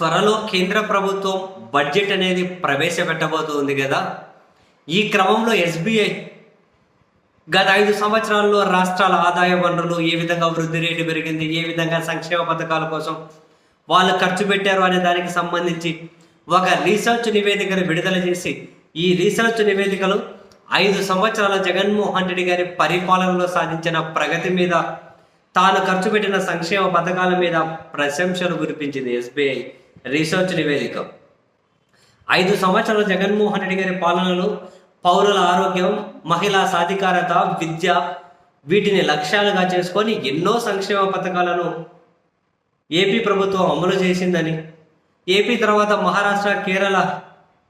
త్వరలో కేంద్ర ప్రభుత్వం బడ్జెట్ అనేది ప్రవేశపెట్టబోతుంది కదా. ఈ క్రమంలో ఎస్బీఐ గత ఐదు సంవత్సరాల్లో రాష్ట్రాల ఆదాయ వనరులు ఏ విధంగా వృద్ధి రేటు పెరిగింది ఏ విధంగా సంక్షేమ పథకాల కోసం వాళ్ళు ఖర్చు పెట్టారు అనే దానికి సంబంధించి ఒక రీసెర్చ్ నివేదికను విడుదల చేసి ఈ రీసెర్చ్ నివేదికలు ఐదు సంవత్సరాల జగన్మోహన్ రెడ్డి గారి పరిపాలనలో సాధించిన ప్రగతి మీద తాను ఖర్చు పెట్టిన సంక్షేమ పథకాల మీద ప్రశంసలు కురిపించింది ఎస్బీఐ. రీసెర్చ్ నివేదిక. ఐదు సంవత్సరాల జగన్మోహన్ రెడ్డి గారి పాలనలో పౌరుల ఆరోగ్యం మహిళా సాధికారత విద్య వీటిని లక్ష్యాలుగా చేసుకొని ఎన్నో సంక్షేమ పథకాలను ఏపీ ప్రభుత్వం అమలు చేసిందని ఏపీ తర్వాత మహారాష్ట్ర కేరళ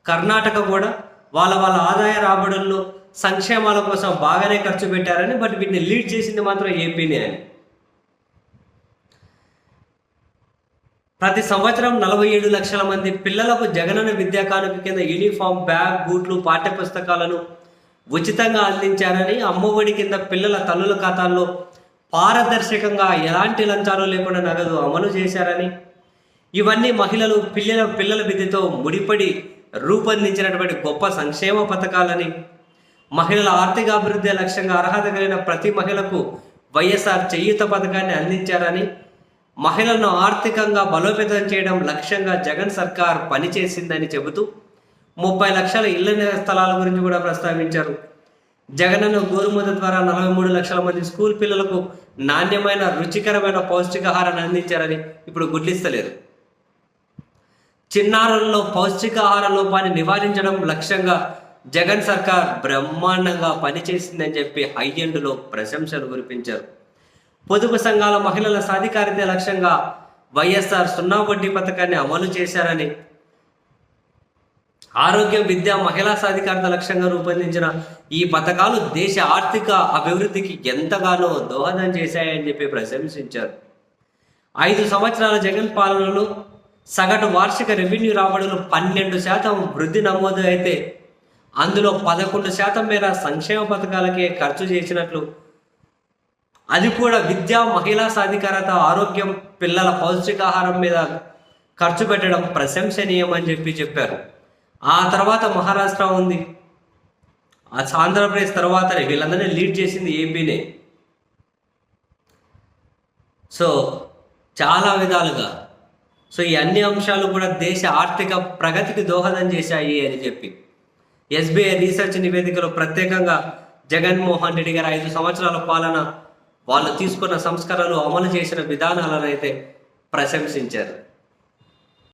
కర్ణాటక కూడా వాళ్ళ వాళ్ళ ఆదాయ రాబడుల్లో సంక్షేమాల కోసం బాగానే ఖర్చు పెట్టారని బట్ వీటిని లీడ్ చేసింది మాత్రం ఏపీనే అని. ప్రతి సంవత్సరం నలభై ఏడు లక్షల మంది పిల్లలకు జగనన్న విద్యా కానుక కింద యూనిఫామ్ బ్యాగ్ బూట్లు పాఠ్య పుస్తకాలను ఉచితంగా అందించారని అమ్మఒడి కింద పిల్లల తల్లుల ఖాతాల్లో పారదర్శకంగా ఎలాంటి లంచాలు లేకుండా నగదు అమలు చేశారని ఇవన్నీ మహిళలు పిల్లల పిల్లల విద్యతో ముడిపడి రూపొందించినటువంటి గొప్ప సంక్షేమ పథకాలని మహిళల ఆర్థిక అభివృద్ధి లక్ష్యంగా అర్హత కలిగిన ప్రతి మహిళకు వైఎస్ఆర్ చేయూత పథకాన్ని అందించారని మహిళలను ఆర్థికంగా బలోపేతం చేయడం లక్ష్యంగా జగన్ సర్కార్ పనిచేసిందని చెబుతూ ముప్పై లక్షల ఇళ్ళ స్థలాల గురించి కూడా ప్రస్తావించారు. జగనన్న గోరుముద్ద ద్వారా నలభై మూడు లక్షల మంది స్కూల్ పిల్లలకు నాణ్యమైన రుచికరమైన పౌష్టికాహారాన్ని అందించారని ఇప్పుడు గుడ్లిస్తలేరు చిన్నారుల్లో పౌష్టికాహార లోపాన్ని నివారించడం లక్ష్యంగా జగన్ సర్కార్ బ్రహ్మాండంగా పనిచేసిందని చెప్పి హై ఎండ్లో ప్రశంసలు కురిపించారు. పొదుపు సంఘాల మహిళల సాధికారిత లక్ష్యంగా వైఎస్ఆర్ సున్నా వడ్డీ పథకాన్ని అమలు చేశారని ఆరోగ్యం విద్య మహిళా సాధికారత లక్ష్యంగా రూపొందించిన ఈ పథకాలు దేశ ఆర్థిక అభివృద్ధికి ఎంతగానో దోహదం చేశాయని చెప్పి ప్రశంసించారు. ఐదు సంవత్సరాల జగన్ పాలనలో సగటు వార్షిక రెవెన్యూ రాబడులు పన్నెండు శాతం వృద్ధి నమోదు అయితే అందులో పదకొండు శాతం మేర సంక్షేమ పథకాలకే ఖర్చు చేసినట్లు అది కూడా విద్య మహిళా సాధికారత ఆరోగ్యం పిల్లల పౌష్టికాహారం మీద ఖర్చు పెట్టడం ప్రశంసనీయం అని చెప్పి చెప్పారు. ఆ తర్వాత మహారాష్ట్ర ఉంది. ఆ ఆంధ్రప్రదేశ్ తర్వాత వీళ్ళందరినీ లీడ్ చేసింది ఏపీనే. సో చాలా విధాలుగా. సో ఈ అన్ని అంశాలు కూడా దేశ ఆర్థిక ప్రగతికి దోహదం చేశాయి అని చెప్పి. ఎస్బీఐ రీసెర్చ్ నివేదికలో ప్రత్యేకంగా జగన్మోహన్ రెడ్డి గారి ఐదు సంవత్సరాల పాలన వాళ్ళు తీసుకున్న సంస్కరణలు అమలు చేసిన విధానాలను అయితే ప్రశంసించారు.